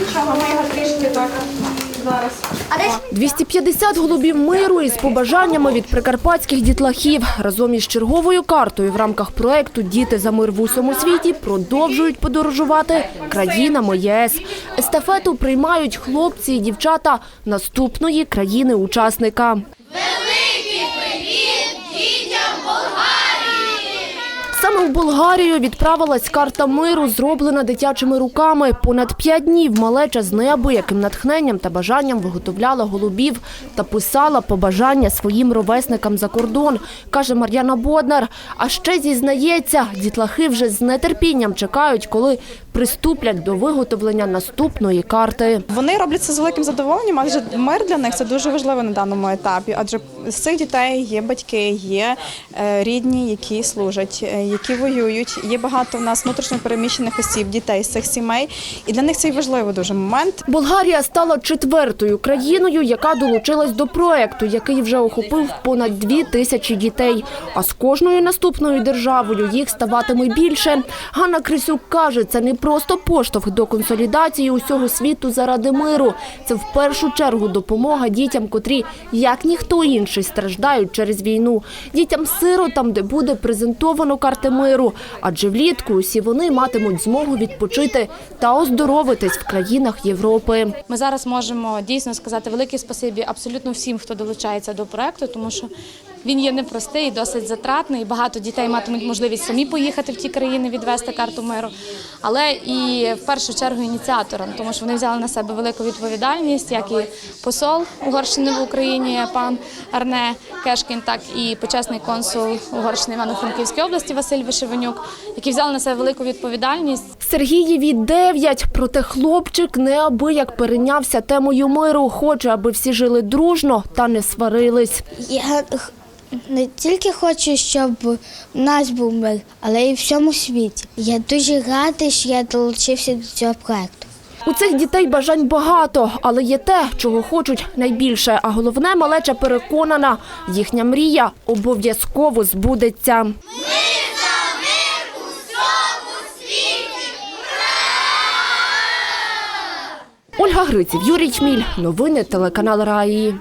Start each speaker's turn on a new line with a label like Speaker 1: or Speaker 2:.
Speaker 1: нічого, ми його трішки так зараз.
Speaker 2: 250 голубів миру із побажаннями від прикарпатських дітлахів разом із черговою картою в рамках проекту Діти за мир в усьому світі продовжують подорожувати країнами єС. Естафету приймають хлопці і дівчата наступної країни-учасника. Саме в Болгарію відправилась карта миру, зроблена дитячими руками. Понад п'ять днів малеча з неабияким натхненням та бажанням виготовляла голубів та писала побажання своїм ровесникам за кордон, каже Мар'яна Боднар. А ще зізнається, дітлахи вже з нетерпінням чекають, коли приступлять до виготовлення наступної карти.
Speaker 1: Вони роблять це з великим задоволенням, адже мир для них це дуже важливо на даному етапі. Адже з цих дітей є батьки, є е, рідні, які служать, е, які воюють. Є багато в нас внутрішньо переміщених осіб, дітей з цих сімей. І для них це важливий дуже момент.
Speaker 2: Болгарія стала четвертою країною, яка долучилась до проекту, який вже охопив понад дві тисячі дітей. А з кожною наступною державою їх ставатиме більше. Ганна Крисюк каже, це не просто поштовх до консолідації усього світу заради миру. Це в першу чергу допомога дітям, котрі, як ніхто інший, страждають через війну. Дітям-сиротам, де буде презентовано карти миру. Адже влітку усі вони матимуть змогу відпочити та оздоровитись в країнах Європи.
Speaker 3: Ми зараз можемо дійсно сказати велике спасибі абсолютно всім, хто долучається до проекту, тому що він є непростий, досить затратний. Багато дітей матимуть можливість самі поїхати в ті країни, відвести карту миру, але і в першу чергу ініціаторам, тому що вони взяли на себе велику відповідальність, як і посол Угорщини в Україні, пан Арне Кешкін, так і почесний консул Угорщини Івано-Франківській області Василь Вишиванюк, які взяли на себе велику відповідальність.
Speaker 2: Сергієві 9, проте хлопчик неабияк перейнявся темою миру. Хоче, аби всі жили дружно та не сварились.
Speaker 4: Я не тільки хочу, щоб у нас був мир, але й в всьому світі. Я дуже радий, що я долучився до цього проекту.
Speaker 2: У цих дітей бажань багато, але є те, чого хочуть найбільше. А головне, малеча переконана, їхня мрія обов'язково збудеться. Ольга Гриців, Юрій Чміль. Новини телеканал Раї.